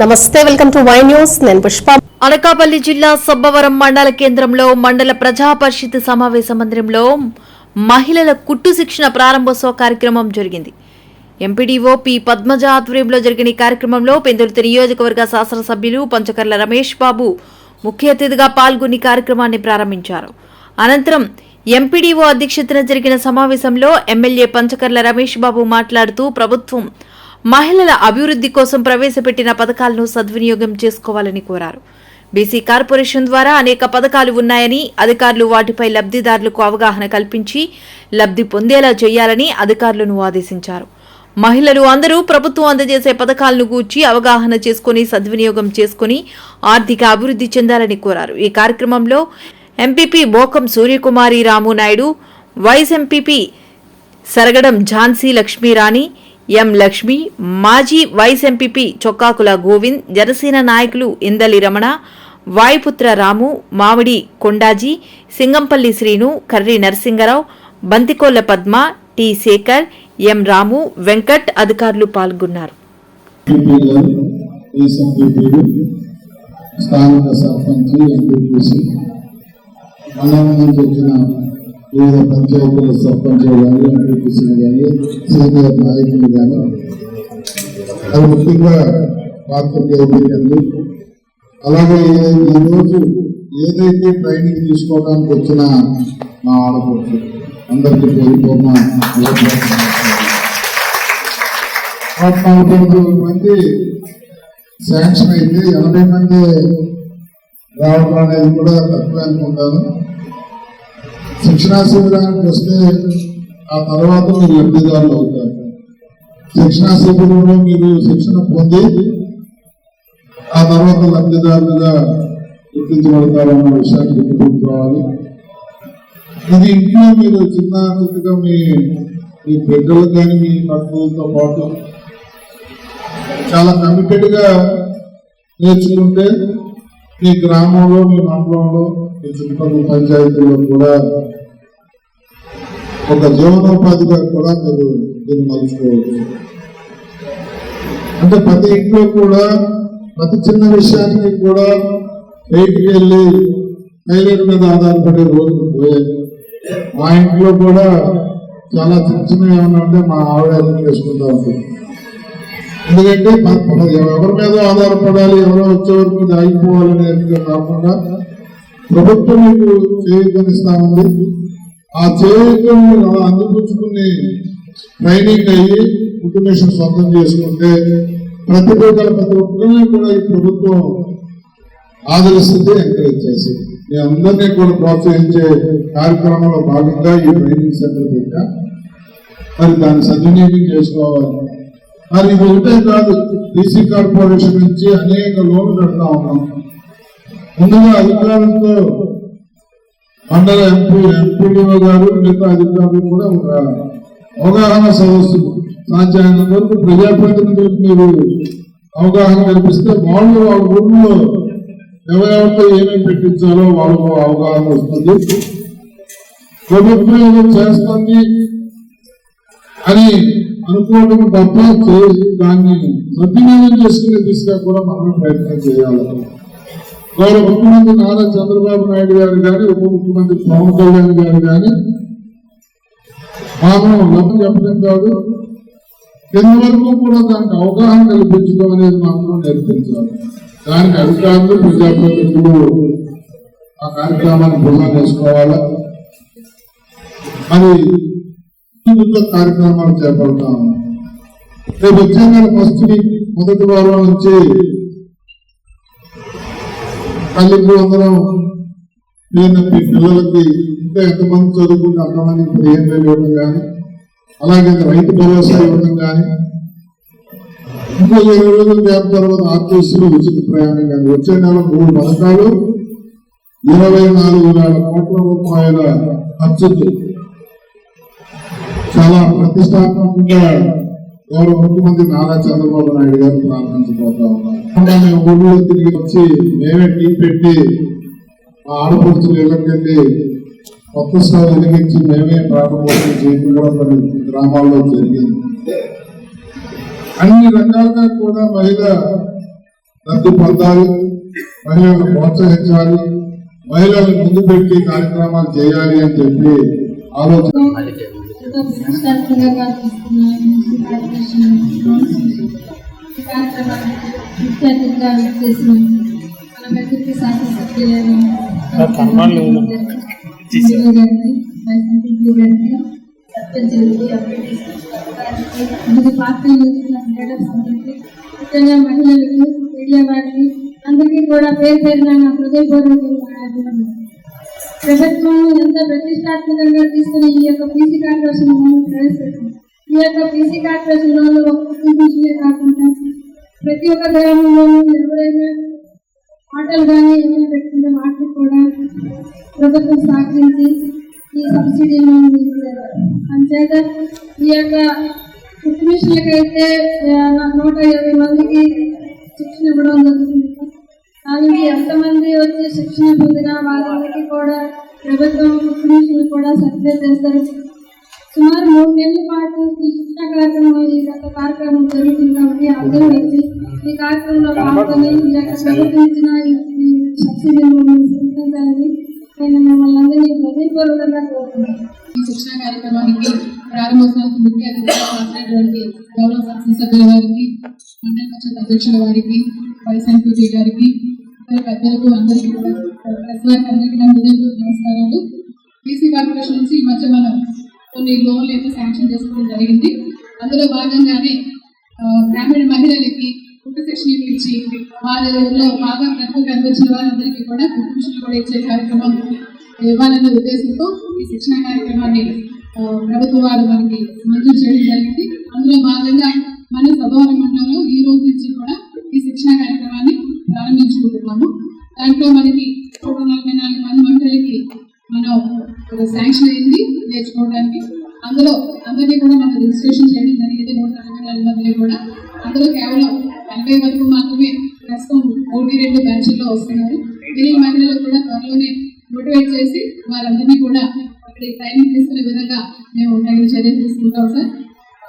నమస్తే welcome to Y news. నేను పుష్ప. అనకాపల్లి జిల్లా సబ్బవరం మండల కేంద్రంలో మండల ప్రజా పరిషత్ సమావేశ మందిరంలో మహిళల కుట్టు శిక్షణ ప్రారంభోత్సవ కార్యక్రమం జరిగింది. ఎంపీడీఓ పి పద్మజ ఆధ్వర్యంలో జరిగిన ఈ కార్యక్రమంలో పెందులతి నియోజకవర్గ శాసనసభ్యులు పంచకర్ల రమేష్ బాబు ముఖ్య అతిథిగా పాల్గొని కార్యక్రమాన్ని ప్రారంభించారు. అనంతరం ఎంపీడీఓ అధ్యక్షతన జరిగిన సమావేశంలో ఎమ్మెల్యే పంచకర్ల రమేష్ బాబు మాట్లాడుతూ ప్రభుత్వం మహిళల అభివృద్ధి కోసం ప్రవేశపెట్టిన పథకాలను సద్వినియోగం చేసుకోవాలని కోరారు. బీసీ కార్పొరేషన్ ద్వారా అనేక పథకాలు ఉన్నాయని అధికారులు వాటిపై లబ్ధిదారులకు అవగాహన కల్పించి లబ్ధి పొందేలా చేయాలని అధికారులను ఆదేశించారు. మహిళలు అందరూ ప్రభుత్వం అందజేసే పథకాలను గూర్చి అవగాహన చేసుకుని సద్వినియోగం చేసుకుని ఆర్థిక అభివృద్ధి చెందాలని కోరారు. ఈ కార్యక్రమంలో MPP Bokam Suryakumari Ramu Naidu vice MPP Saragadam Jhansi Lakshmirani M Lakshmi మాజీ వైస్ ఎంపీపీ చొక్కాకుల గోవింద్ జనసేన నాయకులు ఇందలి రమణ వాయుపుత్ర రాము మామిడి కొండాజీ సింగంపల్లి శ్రీను కర్రి నరసింగరావు బంతికోళ్ళ పద్మ టి శేఖర్ ఎం రాము వెంకట్ అధికారులు పాల్గొన్నారు. స్థానిక సర్పంచ్ ఎంపీటీసీ మండలం నుంచి వచ్చిన వివిధ పంచాయతీల సర్పంచులు కానీ ఎంపీటీసీలు కానీ సీనియర్ నాయకులు కానీ అది ముఖ్యంగా పాత్రికేయులు అలాగే ఈరోజు ఏదైతే ట్రైనింగ్ తీసుకోవడానికి వచ్చిన మా ఆడపడుతుంది అందరికీ పేరుకోమ మంది శాంక్షన్ అయితే ఎనభై మంది రావడం అనేది కూడా తక్కువ అనుకుంటాను. శిక్షణా శిబిరానికి వస్తే ఆ తర్వాత మీరు లబ్ధిదారులు అవుతారు. శిక్షణా శిబిరంలో మీరు శిక్షణ పొంది ఆ తర్వాత లబ్ధిదారులుగా గుర్తించబడతారన్న విషయాన్ని గుర్తుపెట్టుకోవాలి. ఇది ఇంట్లో మీరు చిన్న చిన్నగా మీ మీ బిడ్డలకు కానీ మీ పట్టులతో పాటు చాలా కమిటెడ్గా నేర్చుకుంటే మీ గ్రామంలో మీ మండలంలో మీ చుట్టుపక్కల పంచాయతీలో కూడా ఒక జీవనోపాధిగా కూడా మీరు దీన్ని మలుచుకోవచ్చు అంటే ప్రతి ఇంట్లో కూడా ప్రతి చిన్న విషయానికి కూడా బయటికి వెళ్ళి టైలెట్ మీద ఆధారపడే రోజులు పోయాయి. మా ఇంట్లో కూడా చాలా చిన్న చిన్న ఏమన్నా ఉంటే మా ఆవిడ అర్థం చేసుకుంటా ఉంటుంది. ఎందుకంటే ఎవరి మీద ఆధారపడాలి ఎవరో వచ్చేవారి మీద ఆగిపోవాలనే కాకుండా ప్రభుత్వం మీకు చేయూతనిస్తా ఉంది. ఆ చేయకుండా అలా అందిపుచ్చుకుని ట్రైనింగ్ అయ్యి కుటుంబేషన్ సొంతం చేసుకుంటే ప్రతి ఒక్కరు ప్రతి ఒక్కరిని కూడా ఈ ప్రభుత్వం ఆదరిస్తుంది ఎంకరేజ్ చేస్తుంది. మీ అందరినీ కూడా ప్రోత్సహించే కార్యక్రమంలో భాగంగా ఈ ట్రైనింగ్ సెంటర్ పెట్టా. మరి దాన్ని సద్వినియోగం చేసుకోవాలి. మరి ఇది ఒకటే కాదు బీసీ కార్పొరేషన్ నుంచి అనేక లోన్లు పెడతా ఉన్నాం. ముందుగా అధికారులతో మండల ఎంపీ ఎంపీడీఓ గారు మిగతా అధికారులు కూడా ఒక అవగాహన సదస్సులు సాధ్యమైన వరకు ప్రజాప్రతినిధులకు మీరు అవగాహన కల్పిస్తే వాళ్ళు వాళ్ళ ఊళ్ళో ఎవరెవరితో ఏమేమి పెట్టించాలో వాళ్ళకు అవగాహన వస్తుంది. ప్రభుత్వం ఏదో చేస్తుంది అని అనుకోవడం తప్ప దాన్ని సద్వినియోగం చేసుకునే దిశగా కూడా మనం ప్రయత్నం చేయాలి. గౌరవ ముఖ్యమంత్రి నారా చంద్రబాబు నాయుడు గారు కానీ ఉప ముఖ్యమంత్రి పవన్ కళ్యాణ్ గారు కానీ మాకు లభ్యం చెప్పడం కాదు. కింద వరకు కూడా దానికి అవగాహన కల్పించడం అనేది మాత్రం నేర్పించాలి. దానికి అధికారులు ప్రజాప్రతినిధులు ఆ కార్యక్రమాన్ని బృందం చేసుకోవాలా. మరి వివిధ కార్యక్రమాలు చేపడతాము. రేపు వచ్చే నెల ఫస్ట్ వీక్ మొదటి వారం నుంచి తల్లికి అందరం నేను మీ పిల్లలకి ఇంకా ఎంతమంది చదువుకుంటే అంతమంది పదిహేను వేలు ఇవ్వడం కానీ అలాగే రైతు భరోసా ఇవ్వడం కానీ ఇంకా ఇరవై రోజుల గ్యాప్ తర్వాత ఆర్టీసీలో ఉచిత ప్రయాణం కానీ వచ్చే నెల మూడు పథకాలు ఇరవై నాలుగు వేల కోట్ల రూపాయల ఖర్చుతో చాలా ప్రతిష్టాత్మకంగా గౌరవ ముఖ్యమంత్రి నారా చంద్రబాబు నాయుడు గారు ప్రార్థించబోతా ఉన్నారు. ఊళ్ళో తిరిగి వచ్చి మేమే టీ పెట్టి మా ఆడపడుచులు ఇళ్ళకెళ్ళి కొత్త స్థాయి వెలిగించి మేమే ప్రారంభోత్సవం చేయడం కూడా కొన్ని గ్రామాల్లో జరిగింది. అన్ని రకాలుగా కూడా మహిళ లబ్ధి పొందాలి మహిళలను ప్రోత్సహించాలి మహిళలను ముందు పెట్టి కార్యక్రమాలు చేయాలి అని చెప్పి ఆలోచన ఎంతో ఈ ముఖ్య అతిథిగా చేసిన మన శాసనసభ్యులైన గారిని గారిని సర్పంచులకి ముఖ్యంగా మహిళలకు మీడియా వారికి అందరికీ కూడా పేరు పేరున హృదయపూర్వకంగా ప్రభుత్వం ఎంత ప్రతిష్టాత్మకంగా తీసుకుని ఈ యొక్క పీసీ కార్పొరేషన్ లోన్ ప్రవేశపెట్టింది ఈ యొక్క పీసీ కార్పొరేషన్ లోన్లు ఒక్క పీసీలే కాకుండా ప్రతి ఒక్క గ్రామంలోనూ ఎవరైనా ఆటలు కానీ ఏమైనా పెట్టుకుంటే వాటికి కూడా ప్రభుత్వం సహకరించి ఈ సబ్సిడీలను ఇస్తారు అంచేత ఈ యొక్క కుట్టు మిషన్లకైతే ఆ, నూట ఇరవై మందికి శిక్షణ ఇవ్వడం జరుగుతుంది. అలాగే ఎంతమంది వచ్చి శిక్షణ పొందిన వాళ్ళందరికీ కూడా ప్రభుత్వం కమిషన్లు కూడా సర్వే చేస్తారు. సుమారు మూడు నెలల పాటు ఈ శిక్షణ కార్యక్రమం ఈ యొక్క కార్యక్రమం జరుగుతుంది కాబట్టి అందరూ వచ్చి ఈ కార్యక్రమంలో పాల్గొని ఈ ప్రభుత్వం ఇచ్చిన ఈ- ఈ స్వీకరించాలని నేను మిమ్మల్ని అందరినీ హృదయపూర్వకంగా కోరుతున్నాను ఈ శిక్షణ కార్యక్రమానికి ప్రారంభోత్సవానికి ముఖ్య అతిథిగా హాజరైనటువంటి గౌరవ శాసనసభ్యుల వారికి మండల పరిషత్ అధ్యక్షుల వారికి వైస్ గారికి పెద్దలకు అందరికీ కూడా అందరికీ నా హృదయపూర్వక నమస్కారాలు. బీసీ కార్పొరేషన్ నుంచి ఈ మధ్య మనం కొన్ని లోన్లు అయితే శాంక్షన్ చేసుకోవడం జరిగింది. అందులో భాగంగానే గ్రామీణ మహిళలకి కుటుంబ శిక్షణ ఇచ్చి వాళ్ళలో బాగా ప్రతిభ కనిపించిన వారందరికీ కూడా కుటుంబ శిక్షణ కూడా ఇచ్చే కార్యక్రమం ఇవ్వాలనే ఉద్దేశంతో ఈ శిక్షణ కార్యక్రమాన్ని ప్రభుత్వ వారు మనకి మంజూరు చేయడం జరిగింది. అందులో భాగంగా మన స్వభావం దాంట్లో మనకి నూట నలభై నాలుగు మంది మహిళలకి మనం శాంక్షన్ అయింది నేర్చుకోవడానికి. అందులో అందరినీ కూడా మనం రిజిస్ట్రేషన్ చేయడం జరిగింది. నూట నలభై నాలుగు మందిని కూడా. అందులో కేవలం ఎనభై వరకు మాత్రమే ప్రస్తుతం ఒకటి రెండు బ్యాచ్ల్లో వస్తున్నారు. మిగిలిన మహిళలకు కూడా త్వరలోనే మోటివేట్ చేసి వారందరినీ కూడా అక్కడ ట్రైనింగ్ తీసుకునే విధంగా మేము తగిన చర్యలు తీసుకుంటాం సార్